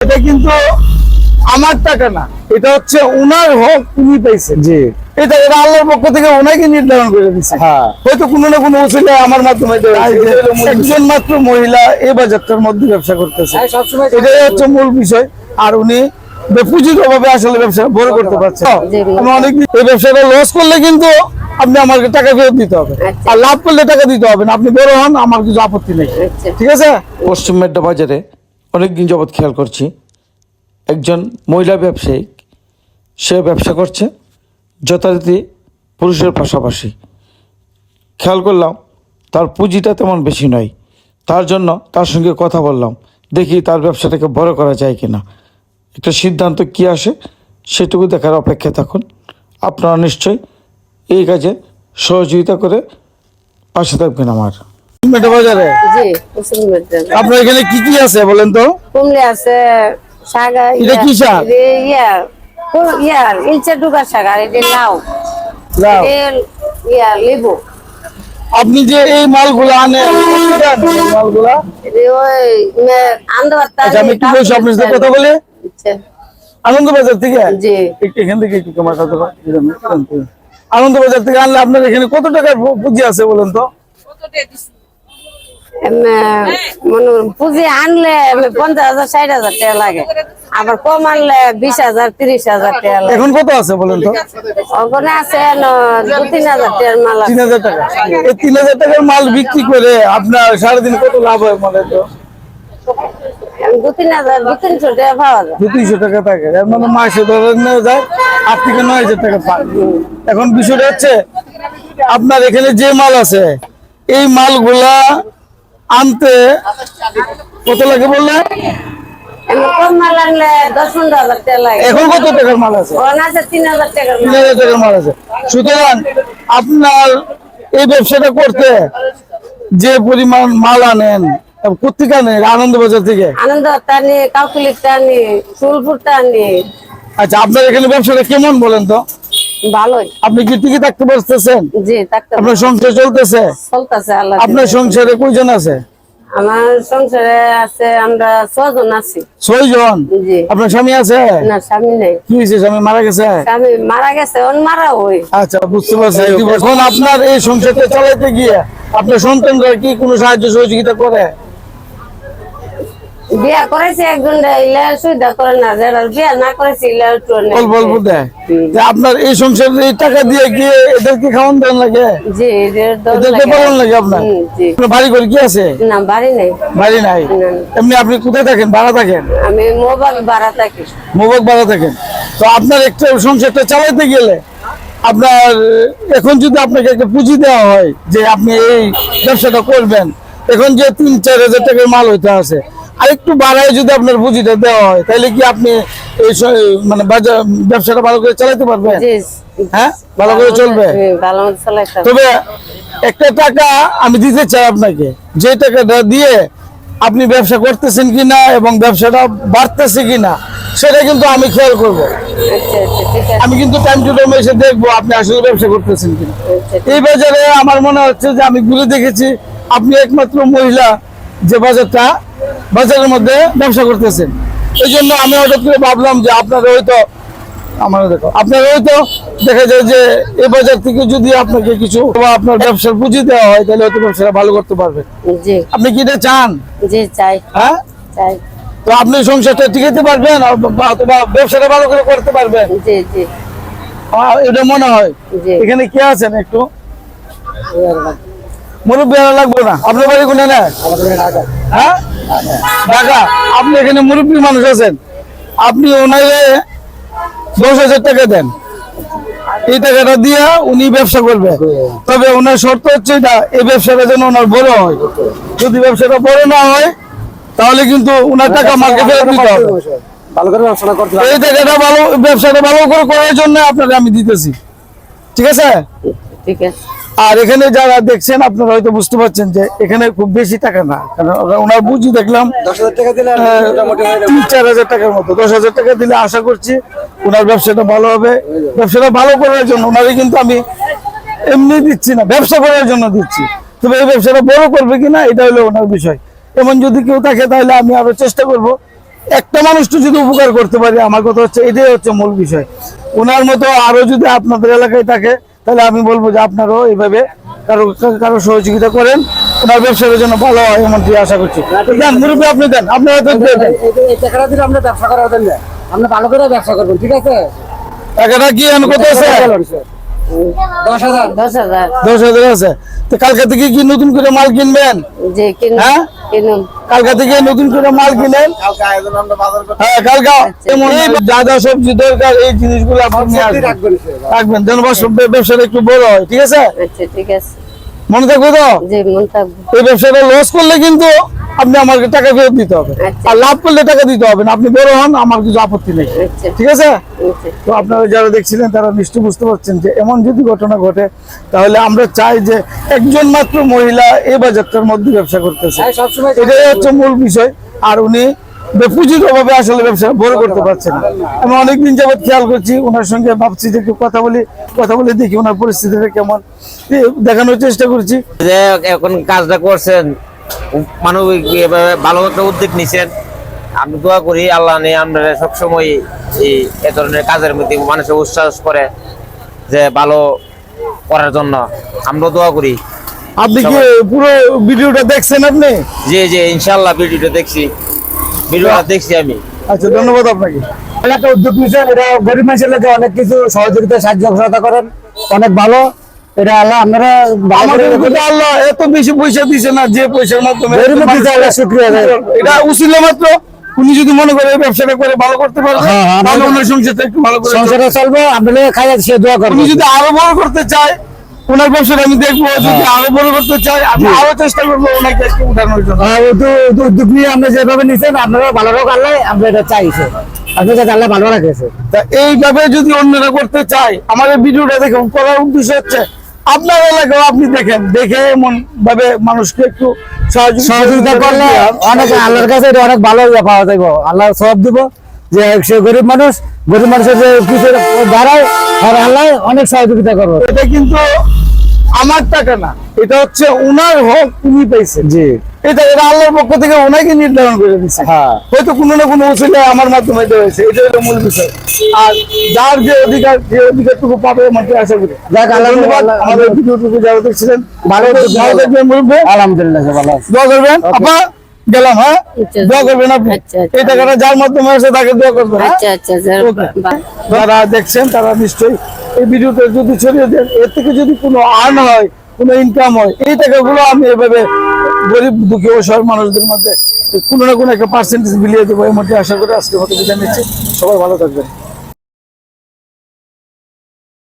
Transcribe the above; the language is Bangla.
এটা কিন্তু আমার টাকা না। এটা হচ্ছে ওনার হক উনি পাইছেন। জি। এটা এটা আল্লাহর পক্ষ থেকে ওনাকে নির্ধারণ করে দিচ্ছে হ্যাঁ। হয়তো কোনো না কোনো উচিলে আমার মাধ্যমে একজন মাত্র মহিলা এই বাজারটার মধ্যে ব্যবসা করতেছে। এটাই হচ্ছে মূল বিষয়। আর উনি পুঁজির অভাবে আসলে ব্যবসা বড় করতে পারছে। আমি অনেক এই ব্যবসাটা লস করলে কিন্তু আপনি আমাকে টাকা ফেরত দিতে হবে। আচ্ছা। আর লাভ করলে টাকা দিতে হবে না। আপনি বড় হন আমার কিছু আপত্তি নেই। আচ্ছা। ঠিক আছে? পশ্চিম মেড্ডা বাজারে অনেকদিন যাবৎ খেয়াল করছি। একজন মহিলা ব্যবসায়িক সে ব্যবসা করছে, যথারীতি পুরুষের পাশাপাশি। খেয়াল করলাম, তার পুঁজিটা তেমন বেশি নয়। তার জন্য তার সঙ্গে কথা বললাম, দেখি তার ব্যবসাটাকে বড় করা যায় কি না একটা সিদ্ধান্ত কি আসে, সেটুকু দেখার অপেক্ষা থাকুন। আপনারা নিশ্চয়ই এই কাজে সহযোগিতা করে পাশে থাকবেন আমার। বাজারে? জি আপনার এখানে কি কি আছে বলেন তো? কুমলে আছে শাক এটা কি শাক? ইয়া ইয়া ইলচে ডুগার শাক আর এটা লাউ। লাউ। ইয়া লেবু। আপনি যে এই মালগুলো আনেন মালগুলা? আচ্ছা আমি একটু বলছি আপনার সাথে কথা বলি। আনন্দ বাজার থেকে? জি। এখান থেকে একটু ক্যামেরাটা ধরো। আনন্দ বাজার থেকে আনলে আপনার এখানে কত টাকার পু- পুঁজি আছে বলেন তো? মনে পুঁজি আনলে পঞ্চাশ হাজার ষাট হাজার টাকা লাগে। আবার কম আনলে বিশ হাজার তিরিশ হাজার টাকা লাগে। এখন কত আছে বলেন তো? ওখানে আছে দু তিন হাজার টাকার মাল তিন হাজার টাকা। এই তিন হাজার টাকার মাল বিক্রি করে আপনার সারাদিন কত লাভ হয় বলেন তো? দু তিন হাজার দু তিনশো টাকা পাওয়া যায়। দু তিনশো টাকা থাকে। মানে মাসে ধরে নেওয়া যায় আট থেকে নয় হাজার টাকা পান এখন বিষয়টা হচ্ছে আপনার এখানে যে মাল আছে এই মালগুলা আনতে কত লাগে বললে? এখন কত টাকার মাল আছে? তিন হাজার টাকার মাল। হাজার টাকার মাল আছে। সুতরাং আপনার এই ব্যবসাটা করতে যে পরিমাণ মাল আনেন কোথেকে আনেন? আনন্দ বাজার থেকে? আনন্দ টানি কাউকুলির টানি ফুলপুর টানি আচ্ছা আপনার এখানে ব্যবসাটা কেমন বলেন তো? ভালোই। আপনি কি টিকে থাকতে পারতেছেন? জি থাকতে আপনার সংসার চলতেছে? চলতেছে আল্লাহ আপনার সংসারে কয়জন আছে? আমার সংসারে আছে আমরা ছজন আছি। ছয় জন আপনার স্বামী আছে? না স্বামী নেই। কি হয়েছে স্বামী মারা গেছে? স্বামী মারা গেছে মারা আচ্ছা বুঝতে পারছি এখন আপনার এই সংসারটা চালাইতে গিয়ে আপনার সন্তানরা কি কোনো সাহায্য সহযোগিতা করে? বিয়া করেছে একজন ইলা করে না যারা বিয়া না করেছে ইলা একটু নেই। অল্প অল্প দেয়। আপনার এই সংসার এই টাকা দিয়ে গিয়ে এদেরকে খাওয়ান দেন লাগে? জি এদের এদেরকে লাগে। পালন লাগে আপনার? জি। বাড়ি করে কি আছে? না বাড়ি নেই। বাড়ি নাই? এমনি আপনি কোথায় থাকেন? ভাড়া থাকেন? আমি মোবাইল ভাড়া থাকি। মোবাইল ভাড়া থাকেন। তো আপনার একটা সংসারটা চালাইতে গেলে আপনার এখন যদি আপনাকে একটা পুঁজি দেওয়া হয় যে আপনি এই ব্যবসাটা করবেন এখন যে তিন চার হাজার টাকার মাল হইতে আছে আরেকটু বাড়ায় যদি আপনার পুঁজিটা দেওয়া হয় তাহলে কি আপনি এই মানে বাজার ব্যবসাটা ভালো করে চালাতে পারবেন? হ্যাঁ? ভালো করে চলবে। তবে একটা টাকা আমি দিতে চাই আপনাকে যে টাকাটা দিয়ে আপনি ব্যবসা করতেছেন কিনা এবং ব্যবসাটা বাড়তেছে কিনা সেটা কিন্তু আমি খেয়াল করব। আচ্ছা আচ্ছা আমি কিন্তু টাইম টু টাইম এসে দেখব আপনি আসলে ব্যবসা করতেছেন কিনা। আচ্ছা, এই বাজারে আমার মনে হচ্ছে যে আমি ঘুরে দেখেছি আপনি একমাত্র মহিলা যে বাজারটা বাজারের মধ্যে ব্যবসা করতেছেন এই জন্য আমি হঠাৎ করে ভাবলাম যে আপনার হয়তো আমার দেখো আপনার হয়তো দেখা যায় যে এই বাজার থেকে যদি আপনাকে কিছু বা আপনার ব্যবসার পুঁজি দেওয়া হয় তাহলে হয়তো ব্যবসাটা ভালো করতে পারবে। আপনি কি এটা চান? জি চাই। হ্যাঁ? চাই। তো আপনি সংসারটা টিকাতে পারবেন অথবা ব্যবসাটা ভালো করে করতে পারবেন। জি জি। এটা মনে হয়। এখানে কে আছেন একটু? মুরব্বী লাগবে না। আপনার বাড়ি কোনে না হ্যাঁ? ঢাকা আপনি এখানে মুরব্বী মানুষ আছেন। আপনি ওনারে দশ হাজার টাকা দেন। এই টাকাটা দিয়ে উনি ব্যবসা করবে। তবে ওনার শর্ত হচ্ছে এটা এই ব্যবসাটা যেন ওনার বড় হয়। যদি ব্যবসাটা বড় না হয় তাহলে কিন্তু ওনার টাকা মার্কে ফেরত দিতে হবে। ভালো করে ব্যবসাটা করতে এই টাকাটা ভালো ব্যবসাটা ভালো করে করার জন্য আপনাকে আমি দিতেছি। ঠিক আছে? ঠিক আছে। আর এখানে যারা দেখছেন আপনারা হয়তো বুঝতে পারছেন যে এখানে খুব বেশি টাকা না। কারণ ওনার বুঝি দেখলাম দশ হাজার টাকা দিলে তিন চার হাজার টাকার মতো। দশ হাজার টাকা দিলে আশা করছি ওনার ব্যবসাটা ভালো হবে। ব্যবসাটা ভালো করার জন্য ওনারই কিন্তু আমি এমনি দিচ্ছি না ব্যবসা করার জন্য দিচ্ছি। তবে এই ব্যবসাটা বড় করবে কিনা এটা হলো ওনার বিষয়। এমন যদি কেউ থাকে তাহলে আমি আরও চেষ্টা করব। একটা মানুষ তো যদি উপকার করতে পারি আমার কথা হচ্ছে এটাই হচ্ছে মূল বিষয়। ওনার মতো আরও যদি আপনাদের এলাকায় থাকে তাহলে আমি বলব যে আপনারাও এইভাবে কারও কারও সহযোগিতা করেন ওনার ব্যবসার জন্য ভালো হয় এমনটি আশা করছি। দেন মুরব্বী আপনি দেন আপনারা টাকাটা দিলে আমরা ব্যবসা করার আমরা ভালো করে ব্যবসা করবেন ঠিক আছে টাকাটা কি এখন কত আছে? দশ হাজার। দশ হাজার আছে। তো কালকে থেকে কি নতুন করে মাল কিনবেন? হ্যাঁ? কালকা থেকে নতুন করে মাল কিনেন। হ্যাঁ কালকা যেমন যা যা সবজি দরকার এই জিনিসগুলো আপনি নিয়ে রাখবেন সে। রাখবেন যেন ব্যবসাটা একটু বড় হয় ঠিক আছে? আচ্ছা ঠিক আছে। মনে থাকবে তো? এই ব্যবসাটা লস করলে কিন্তু আপনি আমাকে টাকা ফেরত দিতে হবে। আচ্ছা। আর লাভ করলে টাকা দিতে হবে না। আপনি বড় হন আমার কিছু আপত্তি নেই। আচ্ছা। ঠিক আছে? আচ্ছা। তো আপনারা যারা দেখছিলেন তারা নিশ্চয়ই বুঝতে পারছেন যে এমন যদি ঘটনা ঘটে তাহলে আমরা চাই যে একজন মাত্র মহিলা এই বাজারটার মধ্যে ব্যবসা করতেছে। হ্যাঁ, এটাই হচ্ছে মূল বিষয়। আর উনি পুঁজির অভাবে আসলে ব্যবসা বড় করতে পারছেন না। আমি অনেকদিন যাবত খেয়াল করছি ওনার সঙ্গে ভাবছি যে একটু কথা বলি কথা বলে দেখি ওনার পরিস্থিতিটা কেমন। দেখানোর চেষ্টা করছি। যে এখন কাজটা করছেন এভাবে ভালো একটা উদ্যোগ নিছেন। আমি দোয়া করি আল্লাহ নিয়ে আমরা সবসময় এই এ ধরনের কাজের মধ্যে মানুষের উচ্ছ্বাস করে যে ভালো করার জন্য আমরা দোয়া করি। আপনি কি পুরো ভিডিওটা দেখছেন আপনি? যে যে ইনশাল্লাহ ভিডিওটা দেখছি। ভিডিওটা দেখছি আমি। আচ্ছা ধন্যবাদ আপনাকে। একটা উদ্যোগ নিয়েছেন এটা গরিব মানুষের লোকে অনেক কিছু সহযোগিতা সাহায্য সহায়তা করেন। অনেক ভালো। এটা আল্লাহ আপনারা করে আল্লাহ এত বেশি পয়সা দিছে না যে পয়সার মাধ্যমে। এটা উচিত মাত্র। উনি যদি মনে করে ব্যবসাটা করে ভালো করতে পারবে হ্যাঁ, হ্যাঁ, তাহলে ওনার সংসারটা একটু ভালো করে চলবে। সংসারে চলবে আপনারা খাই সে দোয়া করবেন উনি যদি আরও বড় করতে চায় ওনার ব্যবসাটা আমি দেখব যদি আরও বড় করতে চায় আমি আরও চেষ্টা করব ওনাকে উঠানোর জন্য। আহ, উদ্যোগ- নিয়ে আমরা যেভাবে নিচ্ছেন আপনারা ভালো হোক আল্লাহ আমরা এটা চাইছে। ভালো রাখেছে এইভাবে যদি অন্যরা করতে চায় আমাদের ভিডিওটা দেখুন করার উদ্দেশ্য হচ্ছে আপনার এলাকাও আপনি দেখেন দেখে এমন ভাবে মানুষকে একটু সহযোগিতা সহযোগিতা করলে অনেক আল্লাহর কাছে এটা অনেক ভালো পাওয়া যাইব। আল্লাহ সব দিব। যে সে গরিব মানুষ গরিব মানুষের যে পিছিয়ে দাঁড়ায় আর আল্লাহ অনেক সহযোগিতা করব। এটা কিন্তু আমার টাকা না এটা হচ্ছে উনার হক উনি পাইছেন। জি। এটা এটা আল্লাহর পক্ষ থেকে ওনাকে নির্ধারণ করে দিচ্ছে হ্যাঁ। হয়তো কোনো না কোনো উচিলে আমার মাধ্যমে এটা হয়েছে এটা হলো মূল বিষয়। আর যার যে অধিকার যে অধিকারটুকু পাবে আমাকে আশা করি। যাক, আল্লাহ- ধন্যবাদ। আমাদের ভিডিওটুকু যারা দেখছিলেন ভালো থাকবেন। আলহামদুলিল্লাহ ভালো আছে। দোয়া করবেন। আপা গেলাম হ্যাঁ আচ্ছা। দোয়া করবেন আপনি আচ্ছা, আচ্ছা। এই টাকাটা যার মাধ্যমে আছে তাকে দোয়া করবেন হ্যাঁ? আচ্ছা আচ্ছা যার- দেখছেন তারা নিশ্চয়ই এই ভিডিওটা যদি ছড়িয়ে দেন এর থেকে যদি কোনো আর্ন হয় কোনো ইনকাম হয় এই টাকাগুলো আমি এভাবে গরিব দুঃখী অসহায় মানুষদের মধ্যে কোনো না কোনো একটা পার্সেন্টেজ বিলিয়ে দেবো এর মধ্যে আশা করে আজকে মতো বিদায় নিচ্ছি সবাই ভালো থাকবেন